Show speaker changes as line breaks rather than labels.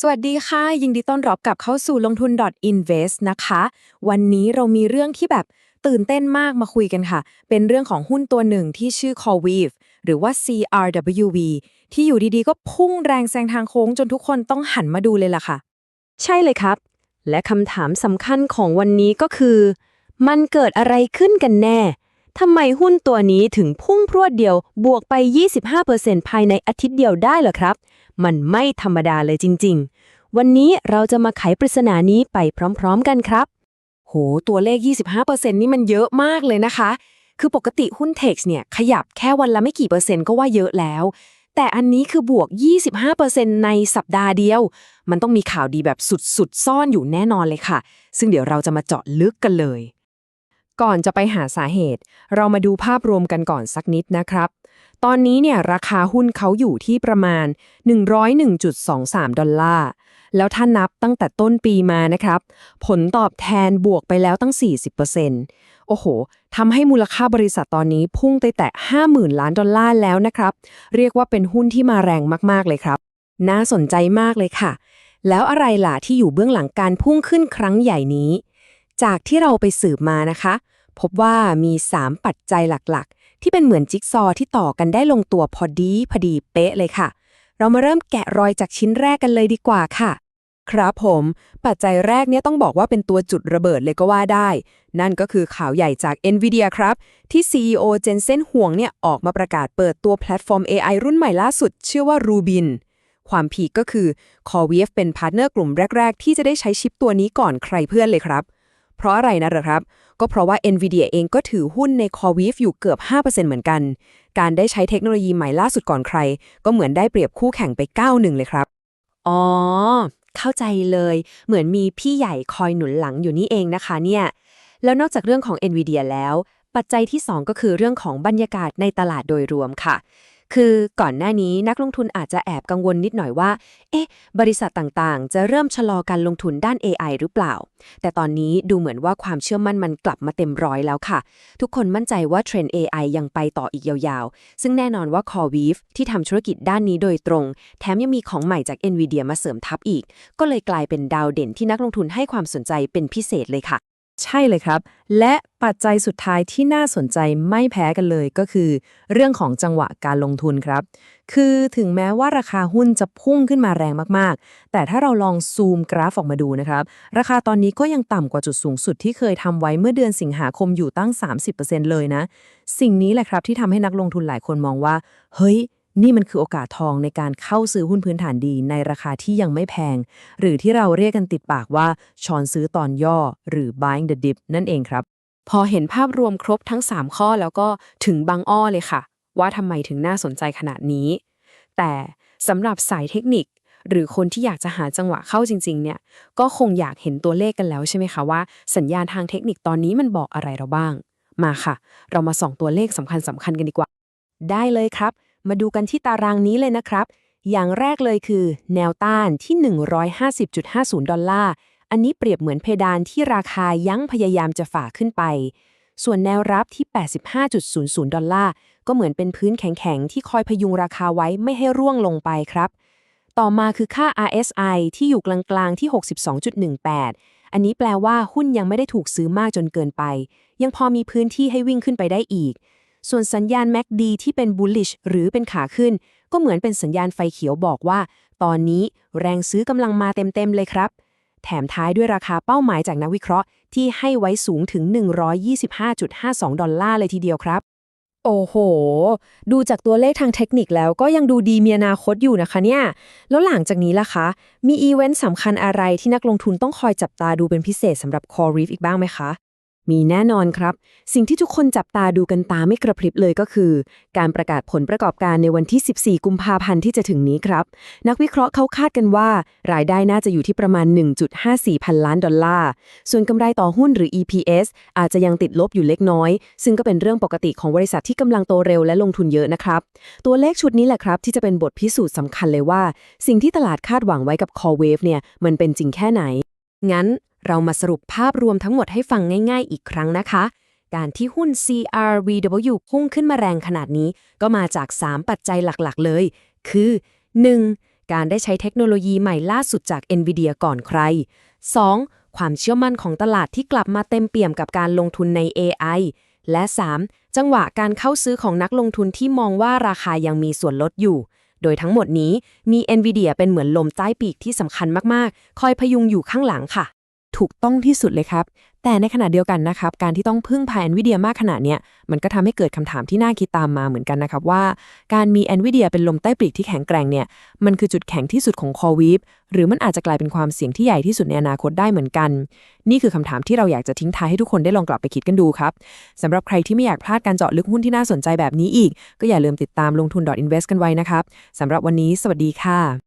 สวัสดีค่ะ ยินดีต้อนรับกลับเข้าสู่ลงทุน .invest นะคะ วันนี้เรามีเรื่องที่แบบตื่นเต้นมากมาคุยกันค่ะ เป็นเรื่องของหุ้นตัวหนึ่งที่ชื่อ Corweave หรือว่า CRWV ที่อยู่ดีๆ ก็พุ่งแรงแซงทางโค้งจนทุกคนต้องหันมาดูเลยล่ะค่ะ
ใช่เลยครับ และคำถามสำคัญของวันนี้ก็คือ มันเกิดอะไรขึ้นกันแน่ ทำไมหุ้นตัวนี้ถึงพุ่งพรวดเดียวบวกไป 25%ภายในอาทิตย์เดียวได้เหรอครับ มันไม่ธรรมดาเลยจริง ๆ วันนี้เราจะมาไขปริศนานี้ไปพร้อมๆกันครับ
โห ตัวเลข 25%นี่มันเยอะมากเลยนะคะ คือปกติหุ้นเท็กซ์เนี่ยขยับแค่วันละไม่กี่เปอร์เซ็นต์ก็ว่าเยอะแล้ว แต่อันนี้คือบวก 25%ในสัปดาห์เดียว มันต้องมีข่าวดีแบบสุดๆ ซ่อนอยู่แน่นอนเลยค่ะ ซึ่งเดี๋ยวเราจะมาเจาะลึกกันเลย ก่อนจะไปหาสาเหตุ เรามาดูภาพรวมกันก่อนสักนิดนะครับ ตอนนี้เนี่ยราคาหุ้นเขาอยู่ที่ประมาณ 101.23 ดอลลาร์ แล้วถ้านับตั้งแต่ต้นปีมานะครับ ผลตอบแทนบวกไปแล้วตั้ง 40%โอ้โหทำให้มูลค่าบริษัทตอนนี้พุ่งไปแตะ50,000 ล้านดอลลาร์แล้วนะครับ เรียกว่าเป็นหุ้นที่มาแรงมากๆเลยครับ น่าสนใจมากเลยค่ะ แล้วอะไรล่ะที่อยู่เบื้องหลังการพุ่งขึ้นครั้งใหญ่นี้ จากที่เราไปสืบมานะคะ พบว่ามี 3 ปัจจัยหลักๆ ที่เป็นเหมือนจิ๊กซอว์ที่ต่อกันได้ลงตัวพอดีพอดีเป๊ะเลยค่ะ เรามาเริ่มแกะรอยจากชิ้นแรกกันเลยดีกว่าค่ะ ครับผม ปัจจัยแรกเนี่ยต้องบอกว่าเป็นตัวจุดระเบิดเลยก็ว่าได้ นั่นก็คือข่าวใหญ่จาก NVIDIA ครับ ที่ CEO Jensen Huang เนี่ยออกมาประกาศเปิดตัวแพลตฟอร์ม AI รุ่นใหม่ล่าสุด ชื่อว่า Rubin ความพีคก็คือ Corweave เป็นพาร์ทเนอร์กลุ่มแรก ๆ ที่จะได้ใช้ชิปตัวนี้ก่อนใครเพื่อนเลยครับ เพราะอะไรนะเหรอครับ ก็เพราะว่า NVIDIA เองก็ถือหุ้นใน Corweave อยู่เกือบ 5%เหมือนกัน การได้ใช้เทคโนโลยีใหม่ล่าสุดก่อนใคร ก็เหมือนได้เปรียบคู่แข่งไป9-1เลยครับ
อ๋อ เข้าใจเลย เหมือนมีพี่ใหญ่คอยหนุนหลังอยู่นี่เองนะคะเนี่ย แล้วนอกจากเรื่องของ NVIDIA แล้ว ปัจจัยที่ 2 ก็คือเรื่องของบรรยากาศในตลาดโดยรวมค่ะ คือก่อนหน้านี้นักลงทุนอาจจะแอบกังวลนิดหน่อยว่า เอ๊ะ บริษัทต่างๆ จะเริ่มชะลอการลงทุนด้าน AI หรือเปล่า แต่ตอนนี้ดูเหมือนว่าความเชื่อมั่นมันกลับมาเต็มร้อยแล้วค่ะ ทุกคนมั่นใจว่าเทรนด์ AI ยังไปต่ออีกยาวๆ ซึ่งแน่นอนว่า Corweave ที่ทำธุรกิจด้านนี้โดยตรง แถมยังมีของใหม่จาก NVIDIA มาเสริมทับอีก ก็เลยกลายเป็นดาวเด่นที่นักลงทุนให้ความสนใจเป็นพิเศษเลยค่ะ
ใช่เลยครับ และปัจจัยสุดท้ายที่น่าสนใจไม่แพ้กันเลยก็คือ เรื่องของจังหวะการลงทุนครับ คือถึงแม้ว่าราคาหุ้นจะพุ่งขึ้นมาแรงมากๆ แต่ถ้าเราลองซูมกราฟออกมาดูนะครับ ราคาตอนนี้ก็ยังต่ำกว่าจุดสูงสุดที่เคยทำไว้เมื่อเดือนสิงหาคมอยู่ตั้ง 30%เลยนะ สิ่งนี้แหละครับที่ทำให้นักลงทุนหลายคนมองว่า เฮ้ย นี่มันคือโอกาสทองในการเข้าซื้อหุ้นพื้นฐานดีในราคาที่ยังไม่แพง หรือที่เราเรียกกันติดปากว่าช้อนซื้อตอนย่อ หรือ buying the dip นั่นเองครับ พอเห็นภาพรวมครบทั้ง 3 ข้อแล้วก็ถึงบางอ้อเลยค่ะ ว่าทำไมถึงน่าสนใจขนาดนี้ แต่สำหรับสายเทคนิค หรือคนที่อยากจะหาจังหวะเข้าจริง ๆ เนี่ย ก็คงอยากเห็นตัวเลขกันแล้วใช่ไหมคะว่าสัญญาณทางเทคนิคตอนนี้มันบอกอะไรเราบ้าง มาค่ะ เรามาส่องตัวเลขสำคัญสำคัญกันดีกว่า ได้เลยครับ มาดูกันที่ตารางนี้เลยนะครับ อย่างแรกเลยคือ แนวต้านที่ 150.50 ดอลลาร์ อันนี้เปรียบเหมือนเพดานที่ราคายั้งพยายามจะฝ่าขึ้นไป ส่วนแนวรับที่ 85.00 ดอลลาร์ ก็เหมือนเป็นพื้นแข็งๆ ที่คอยพยุงราคาไว้ไม่ให้ร่วงลงไปครับ ต่อมาคือค่า RSI ที่อยู่กลางๆที่ 62.18 อันนี้แปลว่าหุ้นยังไม่ได้ถูกซื้อมากจนเกินไป ยังพอมีพื้นที่ให้วิ่งขึ้นไปได้อีก ส่วนสัญญาณ MACD ที่เป็น bullish หรือเป็นขาขึ้น ก็เหมือนเป็นสัญญาณไฟเขียวบอกว่า ตอนนี้แรงซื้อกำลังมาเต็มๆเลยครับ แถมท้ายด้วยราคาเป้าหมายจากนักวิเคราะห์ที่ให้ไว้สูงถึง 125.52 ดอลลาร์เลยทีเดียวครับ โอ้โห ดูจากตัวเลขทางเทคนิคแล้วก็ยังดูดีมีอนาคตอยู่นะคะเนี่ย แล้วหลังจากนี้ล่ะคะ มีอีเวนต์สำคัญอะไรที่นักลงทุนต้องคอยจับตาดูเป็นพิเศษสำหรับ Core Reef อีกบ้างไหมคะ มีแน่นอนครับ สิ่งที่ทุกคนจับตาดูกันตาไม่กระพริบเลยก็คือ การประกาศผลประกอบการในวันที่ 14 กุมภาพันธ์ที่จะถึงนี้ครับ นักวิเคราะห์เขาคาดกันว่า รายได้น่าจะอยู่ที่ประมาณ 1.54 พันล้านดอลลาร์ ส่วนกำไรต่อหุ้นหรือ EPS อาจจะยังติดลบอยู่เล็กน้อย ซึ่งก็เป็นเรื่องปกติของบริษัทที่กำลังโตเร็วและลงทุนเยอะนะครับ ตัวเลขชุดนี้แหละครับที่จะเป็นบทพิสูจน์สำคัญเลยว่า สิ่งที่ตลาดคาดหวังไว้กับ Core Wave เนี่ยมันเป็นจริงแค่ไหนงั้นเรามาสรุปภาพรวมทั้งหมดให้ฟังง่าย ๆ อีกครั้งนะคะ การที่หุ้น CRVW พุ่งขึ้นมาแรงขนาดนี้ ก็มาจาก 3 ปัจจัยหลักๆ เลย คือ 1.
การได้ใช้เทคโนโลยีใหม่ล่าสุดจาก NVIDIA ก่อนใคร 2. ความเชื่อมั่นของตลาดที่กลับมาเต็มเปี่ยมกับการลงทุนใน AI และ 3. จังหวะการเข้าซื้อของนักลงทุนที่มองว่าราคายังมีส่วนลดอยู่ โดยทั้งหมดนี้มี NVIDIA เป็นเหมือนลมใต้ปีกที่สำคัญมาก ๆ คอยพยุงอยู่ข้างหลังค่ะ
ถูกต้องที่สุดเลยครับ แต่ในขณะเดียวกันนะครับ การที่ต้องพึ่งพา NVIDIA มากขนาดเนี้ยมันก็ทำให้เกิดคำถามที่น่าคิดตามมาเหมือนกันนะครับว่า การมี NVIDIA เป็นลมใต้ปีกที่แข็งแกร่งเนี่ยมันคือจุดแข็งที่สุดของ Core Weave หรือมันอาจจะกลายเป็นความเสี่ยงที่ใหญ่ที่สุดในอนาคตได้เหมือนกัน นี่คือคำถามที่เราอยากจะทิ้งท้ายให้ทุกคนได้ลองกลับไปคิดกันดูครับสำหรับใครที่ไม่อยากพลาดการเจาะลึกหุ้นที่น่าสนใจแบบนี้อีก ก็อย่าลืมติดตามลงทุน .invest กันไว้นะครับสำหรับวันนี้ สวัสดีค่ะ